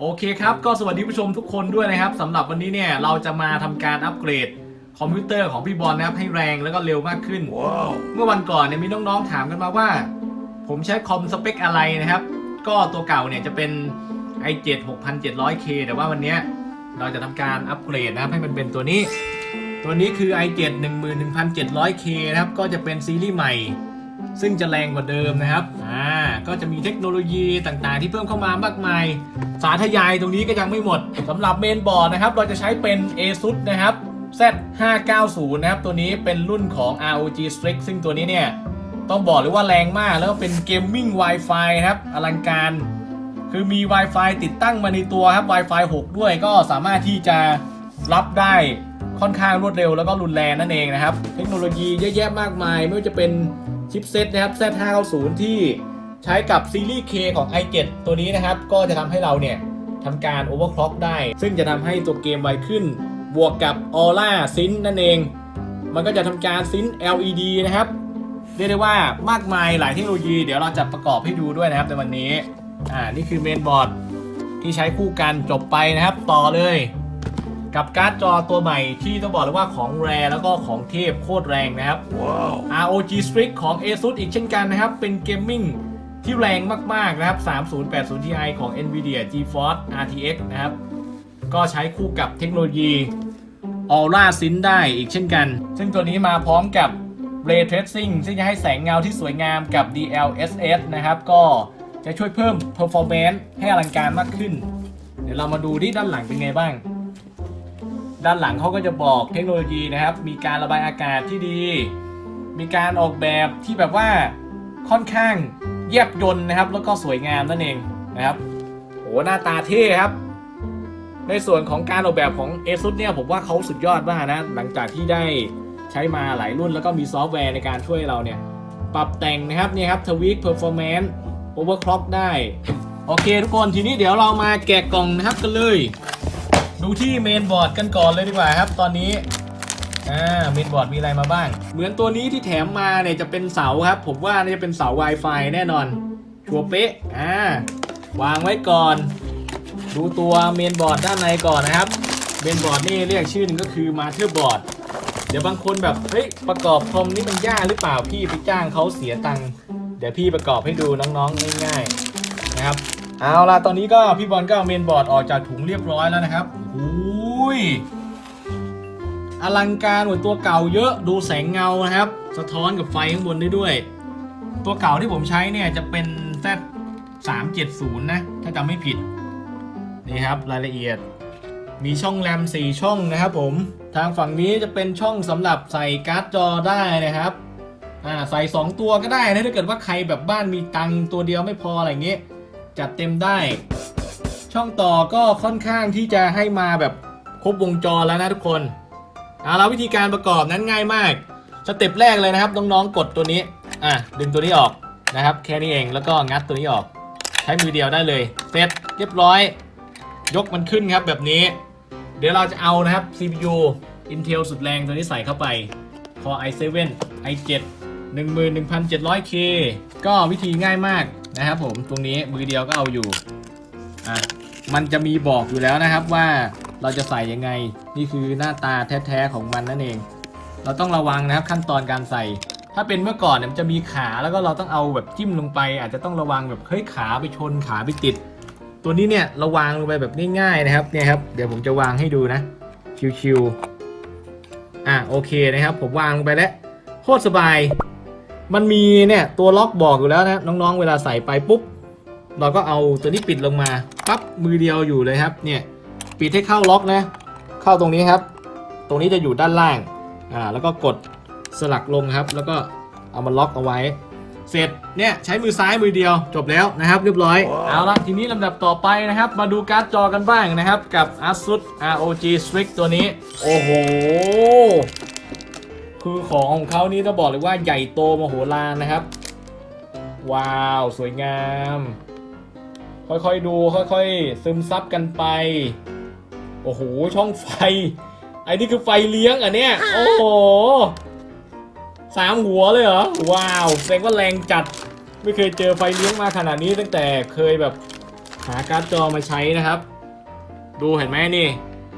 โอเคครับก็สวัสดีผู้ชมทุกคนด้วยนะครับสำหรับวันนี้เนี่ยเราจะมาทำการอัปเกรดคอมพิวเตอร์ของพี่บอลนะครับให้แรงแล้วก็เร็วมากขึ้นเมื่อวันก่อนเนี่ยมีน้องๆถามกันมาว่า ผมใช้คอมสเปคอะไรนะครับ ก็ตัวเก่าเนี่ยจะเป็น i7 6700K แต่ว่าวันเนี้ยเราจะทำการอัปเกรดนะครับให้มันเป็นตัวนี้ ตัวนี้คือ i7 11700K นะครับก็จะเป็นซีรีส์ใหม่ ซึ่งจะแรงกว่าเดิมนะครับ อ่า ก็จะมีเทคโนโลยีต่างๆ ที่เพิ่มเข้ามามากมาย สาธยายตรงนี้ก็ยังไม่หมดสำหรับเมนบอร์ดนะครับ เราจะใช้เป็น ASUS นะครับ Z590 นะครับ ตัวนี้เป็นรุ่นของ ROG Strix ซึ่งตัวนี้เนี่ย ต้องบอกเลยว่าแรงมาก แล้วก็เป็นเกมมิ่ง Wi-Fi ครับ อลังการ คือมี Wi-Fi ติดตั้งมาในตัวครับ Wi-Fi 6 ด้วย ก็สามารถที่จะรับได้ค่อนข้างรวดเร็วแล้วก็รุนแรงนั่นเองนะครับ เทคโนโลยีเยอะแยะมากมายไม่ว่าจะเป็น ชิปเซตนะครับ Z590 ที่ใช้กับซีรีส์ K ของ i7 ตัวนี้นะครับ ก็จะทำให้เราเนี่ยทำการ overclock ได้ ซึ่งจะทำให้ตัวเกมไวขึ้น บวกกับ Aura Sync นั่นเอง มันก็จะทำการ Sync LED นะครับ เรียกได้ว่ามากมายหลายเทคโนโลยี เดี๋ยวเราจะประกอบให้ดูด้วยนะครับในวันนี้ อ่า นี่คือเมนบอร์ดที่ใช้คู่กันจบไปนะครับ ต่อเลย กับการ์ดจอตัวใหม่ที่ต้องบอกเลยว่าของแรแล้วก็ของเทพโคตรแรงนะครับ ROG Strix ของ ASUS อีกเช่นกันนะครับ เป็นเกมมิ่งที่แรงมาก ๆ นะครับ 3080 Ti ของ NVIDIA GeForce RTX นะครับ ก็ใช้คู่กับเทคโนโลยี Aura Sync ได้อีกเช่นกัน ซึ่งตัวนี้มาพร้อมกับ Ray Tracing ซึ่งจะให้แสงเงาที่สวยงามกับ DLSS นะครับ ก็จะช่วยเพิ่ม performance ให้อลังการมากขึ้น เดี๋ยวเรามาดูที่ด้านหลังเป็นไงบ้าง ด้านหลังเขาก็จะบอกเทคโนโลยีนะครับ มีการระบายอากาศที่ดี มีการออกแบบที่แบบว่าค่อนข้างแยบยนต์นะครับ แล้วก็สวยงามนั่นเองนะครับโหหน้าตาเท่ครับ ในส่วนของการออกแบบของ ASUS เนี่ยผมว่าเขาสุดยอดมากนะ หลังจากที่ได้ใช้มาหลายรุ่น แล้วก็มีซอฟต์แวร์ในการช่วยเราเนี่ย ปรับแต่งนะครับเนี่ยครับทวีคเพอร์ฟอร์แมนซ์โอเวอร์คล็อกได้ โอเคทุกคนทีนี้เดี๋ยวเรามาแกะกล่องนะครับกันเลย ดูที่เมนบอร์ดกันก่อนเลยดีกว่าครับ ตอนนี้อ่าเมนบอร์ดมีอะไรมาบ้าง เหมือนตัวนี้ที่แถมมาเนี่ยจะเป็นเสาครับ ผมว่าน่าจะเป็นเสา Wi-Fi แน่นอนชัวเป๊ะอ่าวางไว้ก่อน ดูตัวเมนบอร์ดด้านในก่อนนะครับเมนบอร์ดนี่เรียกชื่อหนึงก็คือมาเ t อร์บอร์ดเดี๋ยวบางคนแบบเฮ้ยประกอบคอมนี่มันยากหรือเปล่าพี่ไปจ้างเขาเสียตังค์เดี๋ยวพี่ประกอบให้ดูน้องๆง่ายๆนะครับ เอาล่ะตอนนี้ก็พี่บอลก็เอาเมนบอร์ดออกจากถุงเรียบร้อยแล้วนะครับอุ้ยอลังการกว่าตัวเก่าเยอะดูแสงเงานะครับ สะท้อนกับไฟข้างบนได้ด้วย ตัวเก่าที่ผมใช้เนี่ยจะเป็น Z 370นะ ถ้าจำไม่ผิด นี่ครับรายละเอียด มีช่องแรม 4 ช่องนะครับผม ทางฝั่งนี้จะเป็นช่องสำหรับใส่การ์ดจอได้นะครับอ่าใส่ 2 ตัวก็ได้นะถ้าเกิดว่าใครแบบบ้านมีตังค์ตัวเดียวไม่พออะไรเงี้ย จัดเต็มได้ ช่องต่อก็ค่อนข้างที่จะให้มาแบบครบวงจรแล้วนะทุกคนเอาล้ววิธีการประกอบนั้นง่ายมาก สเต็ปแรกเลยนะครับน้องๆกดตัวนี้อะดึงตัวนี้ออกนะครับแค่นี้เองแล้วก็งัดตัวนี้ออก ใช้มือเดียวได้เลยเสร็จเรียบร้อย ยกมันขึ้นครับแบบนี้ เดี๋ยวเราจะเอานะครับ CPU Intel สุดแรงตัวนี้ใส่เข้าไป Core i7 i7 11700K ก็วิธีง่ายมาก นะครับผมตรงนี้มือเดียวก็เอาอยู่อะมันจะมีบอกอยู่แล้วนะครับว่าเราจะใส่ยังไงนี่คือหน้าตาแท้ๆของมันนั่นเอง เราต้องระวังนะครับขั้นตอนการใส่ ถ้าเป็นเมื่อก่อนเนี่ยมันจะมีขาแล้วก็เราต้องเอาแบบจิ้มลงไป อาจจะต้องระวังแบบเฮ้ยขาไปชนขาไปติด ตัวนี้เนี่ยเราวางลงไปแบบง่ายๆนะครับเนี่ยครับเดี๋ยวผมจะวางให้ดูนะชิวๆอะโอเคนะครับผมวางลงไปแล้วโคตรสบาย มันมีเนี่ยตัวล็อกบอกอยู่แล้วนะน้องๆ เวลาใส่ไปปุ๊บ เราก็เอาตัวนี้ปิดลงมาปั๊บมือเดียวอยู่เลยครับเนี่ยปิดให้เข้าล็อกนะ เข้าตรงนี้ครับ ตรงนี้จะอยู่ด้านล่างอ่าแล้วก็กดสลักลงครับ แล้วก็เอามาล็อกเอาไว้ เสร็จเนี่ยใช้มือซ้ายมือเดียวจบแล้วนะครับ เรียบร้อย เอาละทีนี้ลำดับต่อไปนะครับ มาดูการ์ดจอกันบ้างนะครับ กับ ASUS ROG Strix ตัวนี้ โอ้โห คือของของเขานี่ต้องบอกเลยว่าใหญ่โตมโหฬารนะครับ ว้าว สวยงาม ค่อยๆดูค่อยๆ ซึมซับกันไป โอ้โห ช่องไฟ ไอ้นี่คือไฟเลี้ยงอะเนี่ย โอ้โหสามหัวเลยเหรอ ว้าว แสดงว่าแรงจัด ไม่เคยเจอไฟเลี้ยงมาขนาดนี้ตั้งแต่เคยแบบหาการ์ดจอมาใช้นะครับ ดูเห็นไหมนี่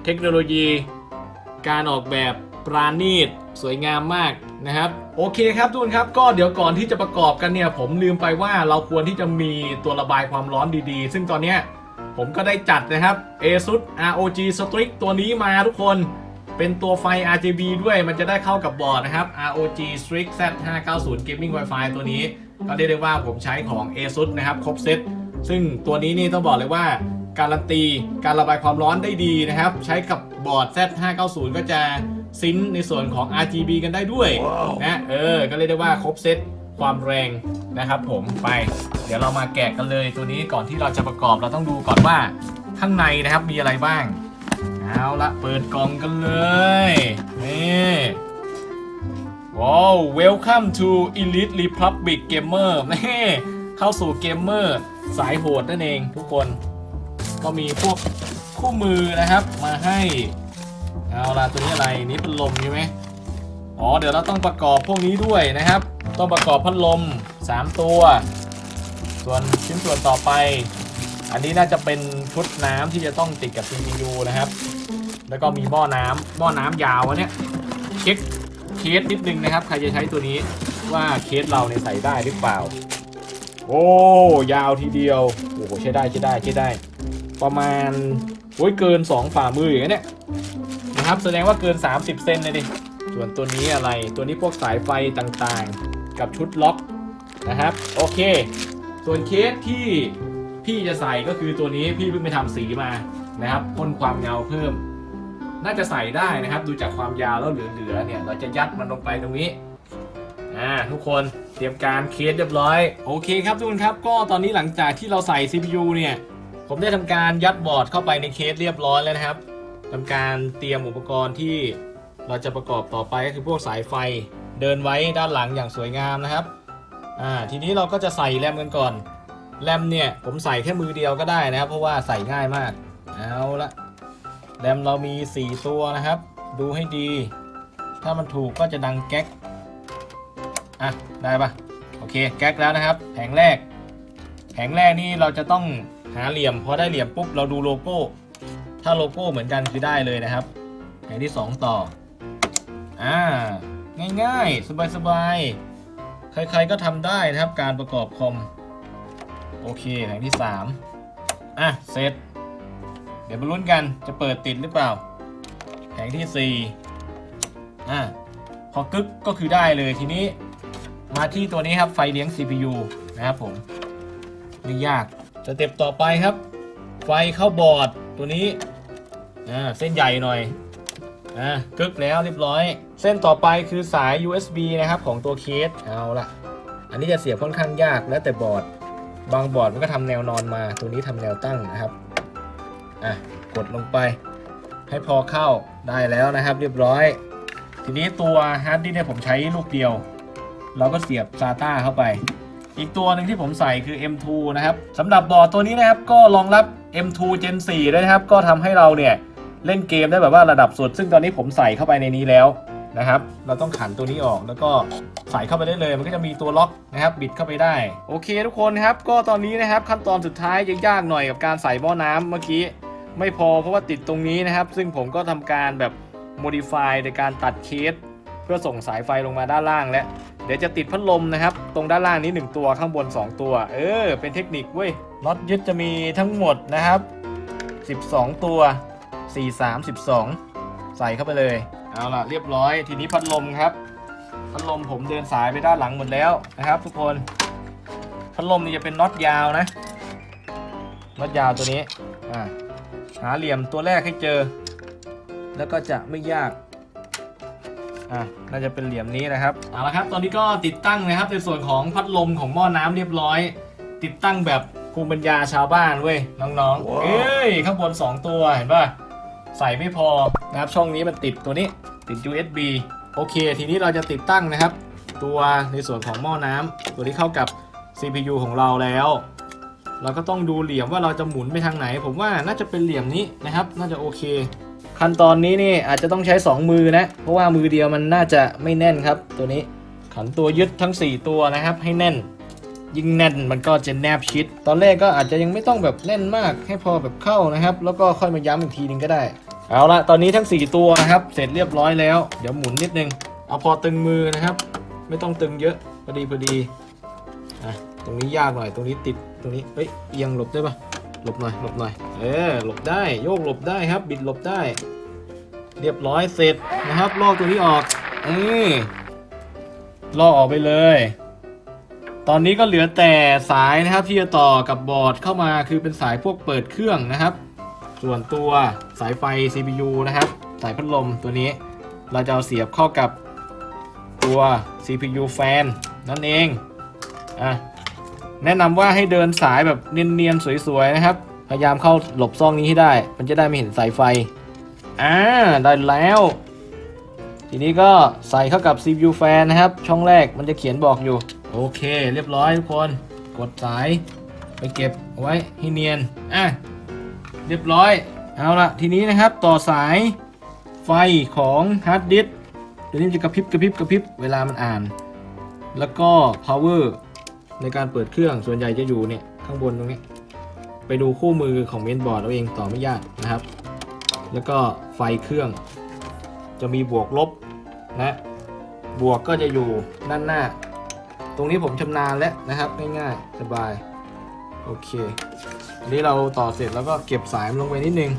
เทคโนโลยี การออกแบบปราณีต สวยงามมากนะครับ โอเคครับทุกคนครับ ก็เดี๋ยวก่อนที่จะประกอบกันเนี่ย ผมลืมไปว่าเราควรที่จะมีตัวระบายความร้อนดีๆ ซึ่งตอนเนี้ยผมก็ได้จัดนะครับ ASUS ROG Strix ตัวนี้มาทุกคนเป็นตัวไฟ RGB ด้วยมันจะได้เข้ากับบอร์ดนะครับ ROG Strix Z590 Gaming Wi-Fi ตัวนี้ ก็เรียกได้ว่าผมใช้ของ ASUS นะครับครบเซตซึ่งตัวนี้นี่ต้องบอกเลยว่าการันตีการระบายความร้อนได้ดีนะครับ ใช้กับบอร์ด Z590 ก็จะ ซิงค์ในส่วนของ RGB กันได้ด้วยนะเออ ก็เรียกได้ว่าครบเซตความแรงนะครับผมไป เดี๋ยวเรามาแกะกันเลยตัวนี้ก่อนที่เราจะประกอบเราต้องดูก่อนว่าข้างในนะครับมีอะไรบ้าง เอาละเปิดกล่องกันเลยนี่ว้าว welcome to Elite Republic Gamer นี่เข้าสู่เกมเมอร์สายโหดนั่นเองทุกคน ก็มีพวกคู่มือนะครับมาให้ เอาละตัวนี้อะไรนี่พัดลมใช่ไหมอ๋อเดี๋ยวเราต้องประกอบพวกนี้ด้วยนะครับ ต้องประกอบพัดลม 3 ตัว ส่วนชิ้นส่วนต่อไป อันนี้น่าจะเป็นชุดน้ำที่จะต้องติดกับ CPU นะครับ แล้วก็มีหม้อน้ำหม้อน้ำยาวอันเนี้ยเช็คเคสนิดนึงนะครับ ใครจะใช้ตัวนี้ว่าเคสเราเนี่ยใส่ได้หรือเปล่า โอ้ยาวทีเดียวโอ้โหใช้ได้ใช้ได้ใช้ได้ ประมาณโอ้ยเกิน 2 ฝ่ามืออย่างเนี้ย นะครับแสดงว่าเกิน 30 เซนเลยดิ ส่วนตัวนี้อะไร ตัวนี้พวกสายไฟต่างๆ กับชุดล็อกนะครับ โอเค ส่วนเคสที่พี่จะใส่ก็คือตัวนี้พี่เพิ่งไปทำสีมานะครับพ่นความเงาเพิ่ม น่าจะใส่ได้นะครับ ดูจากความยาวแล้วเหลือๆเนี่ย เราจะยัดมันลงไปตรงนี้อ่าทุกคนเตรียมการเคสเรียบร้อย โอเคครับทุกคนครับ ก็ตอนนี้หลังจากที่เราใส่ CPU เนี่ย ผมได้ทำการยัดบอร์ดเข้าไปในเคสเรียบร้อยแล้วนะครับ ทำการเตรียมอุปกรณ์ที่เราจะประกอบต่อไปก็คือพวกสายไฟเดินไว้ด้านหลังอย่างสวยงามนะครับอ่าทีนี้เราก็จะใส่แรมกันก่อนแรมเนี่ยผมใส่แค่มือเดียวก็ได้นะครับ เพราะว่าใส่ง่ายมากเอาละแรมเรามี 4 ตัวนะครับ ดูให้ดี ถ้ามันถูกก็จะดังแก๊กอะได้ปะโอเคแก๊กแล้วนะครับ แผงแรก แผงแรกนี่เราจะต้องหาเหลี่ยมพอได้เหลี่ยมปุ๊บเราดูโลโก้ ถ้าโลโก้เหมือนกันคือได้เลยนะครับแผงที่ 2 ต่อ อ่า ง่ายๆ สบายๆ ใครๆก็ทำได้นะครับ การประกอบคอม โอเคแผงที่ 3 อะ เสร็จ เดี๋ยวมาลุ้นกันจะเปิดติดหรือเปล่า แผงที่ 4 อะ พอกึกก็คือได้เลยทีนี้ มาที่ตัวนี้ครับไฟเลี้ยง CPU นะครับผมไม่ยากสเต็ปต่อไปครับ ไฟเข้าบอร์ดตัวนี้ อ่าเส้นใหญ่หน่อยอ่ากึกแล้วเรียบร้อย เส้นต่อไปคือสาย USB นะครับของตัวเคสเอาละอันนี้จะเสียบค่อนข้างยากแล้วแต่บอร์ด บางบอร์ดมันก็ทำแนวนอนมา ตัวนี้ทำแนวตั้งนะครับอะกดลงไป ให้พอเข้าได้แล้วนะครับ เรียบร้อย ทีนี้ตัวฮาร์ดดิสก์เนี่ยผมใช้ลูกเดียว เราก็เสียบ SATA เข้าไป อีกตัวหนึ่งที่ผมใส่คือ M2 นะครับสำหรับบอร์ดตัวนี้นะครับก็รองรับ M2 Gen 4ด้วยนะครับ ก็ทำให้เราเนี่ย เล่นเกมได้แบบว่าระดับสุด ซึ่งตอนนี้ผมใส่เข้าไปในนี้แล้วนะครับ เราต้องขันตัวนี้ออกแล้วก็ใส่เข้าไปได้เลย มันก็จะมีตัวล็อกนะครับ บิดเข้าไปได้ โอเคทุกคนครับ ก็ตอนนี้นะครับขั้นตอนสุดท้ายจะยากหน่อยกับการใส่หม้อน้ำเมื่อกี้ ไม่พอเพราะว่าติดตรงนี้นะครับ ซึ่งผมก็ทำการแบบ modify ในการตัดเคส เพื่อส่งสายไฟลงมาด้านล่างและเดี๋ยวจะติดพัดลมนะครับ ตรงด้านล่างนี้ 1 ตัวข้างบน 2 ตัว เออ เป็นเทคนิคเว้ยน็อตยึดจะมีทั้งหมดนะครับ 12 ตัว 4 3 12 ใส่เข้าไปเลย เอาล่ะเรียบร้อย ทีนี้พัดลมครับ พัดลมผมเดินสายไปด้านหลังหมดแล้วนะครับ ทุกคน พัดลมนี่จะเป็นน็อตยาวนะ น็อตยาวตัวนี้ อ่า หาเหลี่ยมตัวแรกให้เจอ แล้วก็จะไม่ยากอะน่าจะเป็นเหลี่ยมนี้นะครับเอาละครับ ตอนนี้ก็ติดตั้งนะครับในส่วนของพัดลมของหม้อน้ำเรียบร้อย ติดตั้งแบบภูมิปัญญาชาวบ้านเว้ยน้องๆ เอ้ยข้างบน 2 ตัวเห็นป่ะ ใส่ไม่พอนะครับช่องนี้มันติดตัวนี้ติด USB โอเค ทีนี้เราจะติดตั้งนะครับ ตัวในส่วนของหม้อน้ำตัวที่เข้ากับ CPU ของเราแล้ว เราก็ต้องดูเหลี่ยมว่าเราจะหมุนไปทางไหน ผมว่าน่าจะเป็นเหลี่ยมนี้นะครับ น่าจะโอเค ขั้นตอนนี้นี่อาจจะต้องใช้ 2 มือนะ เพราะว่ามือเดียวมันน่าจะไม่แน่นครับ ตัวนี้ขันตัวยึดทั้ง 4 ตัวนะครับ ให้แน่น ยิ่งแน่นมันก็จะแนบชิด ตอนแรกก็อาจจะยังไม่ต้องแบบแน่นมากให้พอแบบเข้านะครับ แล้วก็ค่อยมาย้ำอีกทีนึงก็ได้ เอาละตอนนี้ทั้ง 4 ตัวนะครับ เสร็จเรียบร้อยแล้ว เดี๋ยวหมุนนิดนึง เอาพอตึงมือนะครับ ไม่ต้องตึงเยอะพอดีพอดีอะตรงนี้ยากหน่อย ตรงนี้ติดตรงนี้เอ้ยเอียงหลบได้ปะหลบหน่อยหลบหน่อยเออหลบได้โยกหลบได้ครับ บิดหลบได้ เรียบร้อยเสร็จนะครับลอกตัวนี้ออกเออลอกออกไปเลย ตอนนี้ก็เหลือแต่สายนะครับที่จะต่อกับบอร์ดเข้ามาคือเป็นสายพวกเปิดเครื่องนะครับ ส่วนตัวสายไฟ CPU นะครับ สายพัดลมตัวนี้ เราจะเอาเสียบเข้ากับตัว CPU แฟนนั่นเองอะแนะนำว่าให้เดินสายแบบเนียนๆสวยๆนะครับ พยายามเข้าหลบซ่องนี้ให้ได้ มันจะได้ไม่เห็นสายไฟอ่าได้แล้ว ทีนี้ก็ใส่เข้ากับ CPU แฟนนะครับ ช่องแรกมันจะเขียนบอกอยู่ โอเค เรียบร้อยทุกคน กดสายไปเก็บเอาไว้ให้เนียน อะ เรียบร้อย เอาละทีนี้นะครับต่อสายไฟของฮาร์ดดิสก์เดี๋ยวนี้จะกระพริบกระพริบกระพริบเวลามันอ่าน แล้วก็ power ในการเปิดเครื่องส่วนใหญ่จะอยู่เนี่ยข้างบนตรงนี้ ไปดูคู่มือของเมนบอร์ดเอาเองต่อไม่ยากนะครับ แล้วก็ไฟเครื่อง จะมีบวกลบนะบวกก็จะอยู่ด้านหน้า ตรงนี้ผมชำนาญแล้วนะครับง่ายๆสบาย โอเค อันนี้เราต่อเสร็จแล้วก็เก็บสายมันลงไปนิดนึง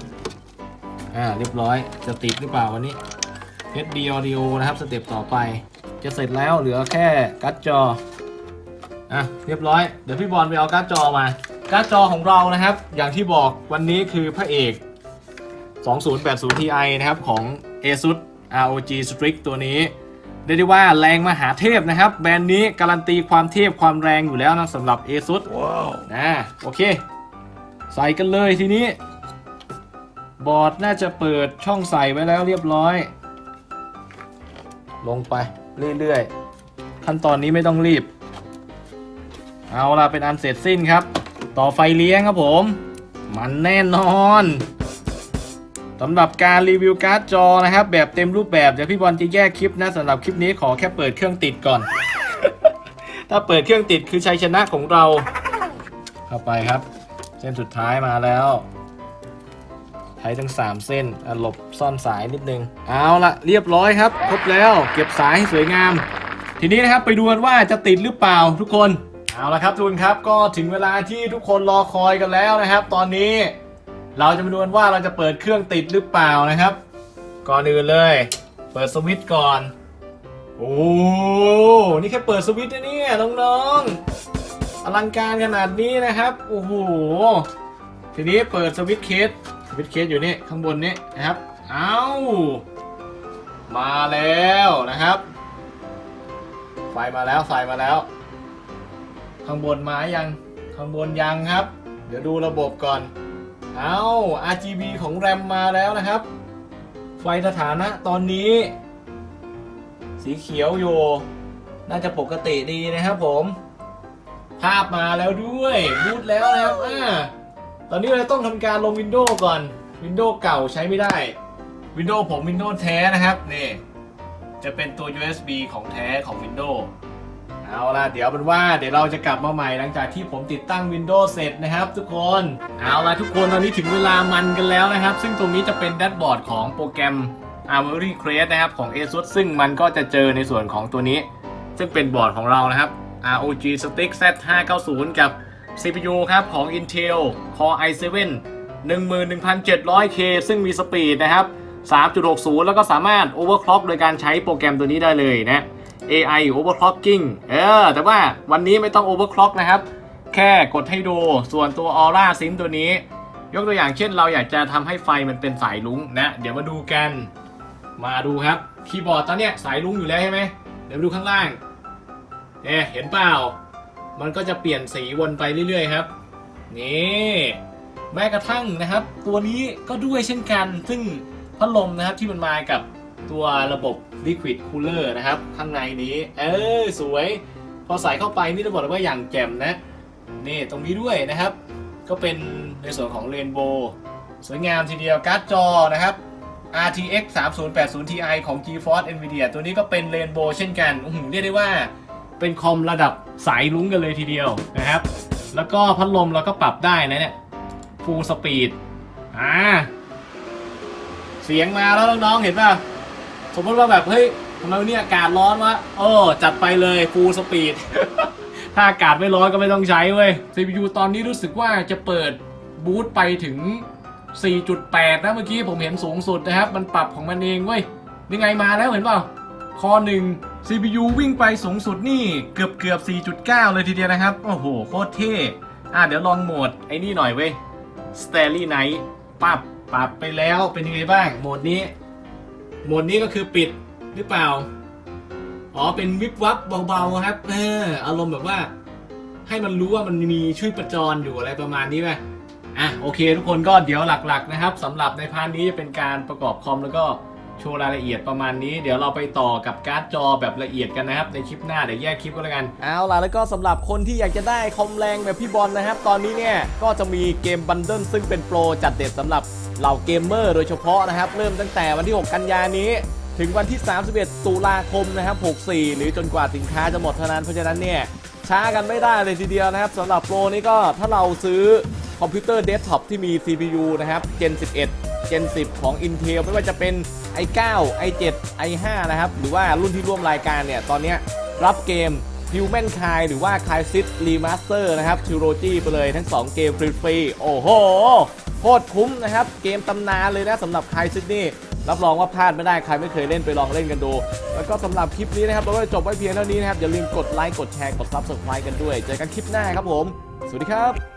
อ่าเรียบร้อยจะติดหรือเปล่าวันนี้ HD Audio นะครับสเต็ปต่อไป จะเสร็จแล้วเหลือแค่การ์ดจอ อะเรียบร้อยเดี๋ยวพี่บอลไปเอาการ์ดจอมา การ์ดจอของเรานะครับ อย่างที่บอกวันนี้คือพระเอก 2080 Ti นะครับของ ASUS ROG Strix ตัวนี้เรียกได้ว่าแรงมหาเทพนะครับ แบรนด์นี้การันตีความเทพความแรงอยู่แล้วนะสำหรับ ASUS ว้าวนะโอเค ใส่กันเลยทีนี้ บอร์ดน่าจะเปิดช่องใส่ไว้แล้วเรียบร้อย ลงไปเรื่อยๆ ขั้นตอนนี้ไม่ต้องรีบ เอาล่ะเป็นอันเสร็จสิ้นครับ ต่อไฟเลี้ยงครับผม มันแน่นอนสำหรับการรีวิวการ์ดจอนะครับ แบบเต็มรูปแบบเดี๋ยวพี่บอลจะแยกคลิปนะสำหรับคลิปนี้ขอแค่เปิดเครื่องติดก่อน ถ้าเปิดเครื่องติดคือชัยชนะของเรา เข้าไปครับ เส้นสุดท้ายมาแล้วใช้ทั้ง 3 เส้นหลบซ่อนสายนิดนึง เอาละเรียบร้อยครับ ครบแล้วเก็บสายให้สวยงาม ทีนี้นะครับไปดูกันว่าจะติดหรือเปล่าทุกคน เอาละครับทุกคนครับก็ถึงเวลาที่ทุกคนรอคอยกันแล้วนะครับ ตอนนี้เราจะมาดูกันว่าเราจะเปิดเครื่องติดหรือเปล่านะครับ ก่อนอื่นเลย เปิดสวิตช์ก่อน โอ้ นี่แค่เปิดสวิตช์นะเนี่ยน้องๆ อลังการขนาดนี้นะครับ โอ้โห ทีนี้เปิดสวิตช์เคส สวิตช์เคสอยู่นี่ข้างบนนี้นะครับ เอามาแล้วนะครับ ไฟมาแล้วไฟมาแล้ว ข้างบนมายัง ข้างบนยังครับ เดี๋ยวดูระบบก่อน เอา RGB ของแรมมาแล้วนะครับ ไฟสถานะตอนนี้ สีเขียวอยู่ น่าจะปกติดีนะครับผม ภาพมาแล้วด้วยบูตแล้วนะครับอ่าตอนนี้เราต้องทำการลง Windows ก่อน Windows เก่าใช้ไม่ได้ Windows ผม Windows แท้นะครับนี่จะเป็นตัว USB ของแท้ของ Windows เอาล่ะ เดี๋ยวเป็นว่าเดี๋ยวเราจะกลับมาใหม่หลังจากที่ผมติดตั้ง Windows เสร็จนะครับทุกคน เอาล่ะทุกคนตอนนี้ถึงเวลามันกันแล้วนะครับ ซึ่งตรงนี้จะเป็นแดชบอร์ดของโปรแกรม Armory Crest นะครับของ ASUS ซึ่งมันก็จะเจอในส่วนของตัวนี้ ซึ่งเป็นบอร์ดของเรานะครับ ROG Strix Z590 กับ CPU ครับของ Intel Core i7 11700K ซึ่งมีสปีดนะครับ 3.60 แล้วก็สามารถ overclock โดยการใช้โปรแกรมตัวนี้ได้เลยนะ AI overclocking เออ แต่ว่าวันนี้ไม่ต้อง overclock นะครับ แค่กดให้ดูส่วนตัว Aura Sync ตัวนี้ ยกตัวอย่างเช่นเราอยากจะทำให้ไฟมันเป็นสายลุ้งนะ เดี๋ยวมาดูกัน มาดูครับ คีย์บอร์ดตอนเนี้ยสายลุ้งอยู่แล้วใช่ไหมเดี๋ยวมาดูข้างล่าง เอ๊ะเห็นเปล่า มันก็จะเปลี่ยนสีวนไปเรื่อยๆครับ นี่แม้กระทั่งนะครับ ตัวนี้ก็ด้วยเช่นกัน ซึ่งพัดลมนะครับที่มันมากับตัวระบบ Liquid Cooler นะครับ ข้างในนี้ เออสวย พอใส่เข้าไปนี่จะบอกเลยว่าอย่างแจ่มนะ นี่ตรงนี้ด้วยนะครับ ก็เป็นในส่วนของ Rainbow สวยงามทีเดียวการ์ดจอนะครับ RTX 3080 Ti ของ GeForce Nvidia ตัวนี้ก็เป็น Rainbow เช่นกันอื้อหือเรียกได้ว่า เป็นคอมระดับสายลุ้งกันเลยทีเดียวนะครับ แล้วก็พัดลมเราก็ปรับได้นะเนี่ย full speed อ่าเสียงมาแล้วน้องๆเห็นป่ะสมมติว่าแบบเฮ้ยทำไมวันนี้อากาศร้อนวะโอ้จัดไปเลย full speed ถ้าอากาศไม่ร้อนก็ไม่ต้องใช้เว้ย CPU ตอนนี้รู้สึกว่าจะเปิดบูตไปถึง 4.8 นะเมื่อกี้ผมเห็นสูงสุดนะครับ มันปรับของมันเองเว้ยยังไงมาแล้วเห็นเปล่าคอหนึ่ง CPU วิ่งไปสูงสุดนี่เกือบเกือบ 4.9 เลยทีเดียวนะครับ โอ้โห โคตรเท่ อะเดี๋ยวลองโหมดไอ้นี่หน่อยเว้ย Starry Night ปับปับไปแล้วเป็นยังไงบ้าง โหมดนี้ โหมดนี้ก็คือปิดหรือเปล่า อ๋อ เป็นวิบวับเบาๆครับ เออ อารมณ์แบบว่า ให้มันรู้ว่ามันมีชื่อประจรอยู่อะไรประมาณนี้ไหมอะโอเค ทุกคนก็เดี๋ยวหลักๆนะครับสำหรับในพาร์ทนี้จะเป็นการประกอบคอมแล้วก็ โชว์รายละเอียดประมาณนี้ เดี๋ยวเราไปต่อกับการ์ดจอแบบละเอียดกันนะครับ ในคลิปหน้าเดี๋ยวแยกคลิปก็แล้วกัน เอาล่ะแล้วก็สำหรับคนที่อยากจะได้คอมแรงแบบพี่บอลนะครับ ตอนนี้เนี่ยก็จะมีเกมบันเดิลซึ่งเป็นโปรจัดเด็ดสำหรับเหล่าเกมเมอร์โดยเฉพาะนะครับ เริ่มตั้งแต่วันที่ 6 กันยานี้ ถึงวันที่ 31 ตุลาคมนะครับ 64 หรือจนกว่าสินค้าจะหมดเท่านั้นเพราะฉะนั้นเนี่ยช้ากันไม่ได้เลยทีเดียวนะครับสำหรับโปรนี้ก็ถ้าเราซื้อคอมพิวเตอร์เดสก์ท็อปที่มี CPU นะครับ Gen 11 Gen 10 ของ Intel ไม่ว่าจะเป็น i9 i7 i5 นะครับ หรือว่ารุ่นที่ร่วมรายการเนี่ย ตอนนี้รับเกม Human k i หรือว่า k i s i s Remaster นะครับ Trilogy ไปเลยทั้ง 2 เกมฟรีๆโอ้โหโคตรคุ้มนะครับ เกมตำนานเลยนะสำหรับ k i s i s นี่รับรองว่าพลาดไม่ได้ใครไม่เคยเล่นไปลองเล่นกันดู แล้วก็สำหรับคลิปนี้นะครับ เราก็จะจบไว้เพียงเท่านี้นะครับ อย่าลืมกดไลค์ กดแชร์ กด Subscribe กันด้วย เจอกันคลิปหน้าครับผม สวัสดีครับ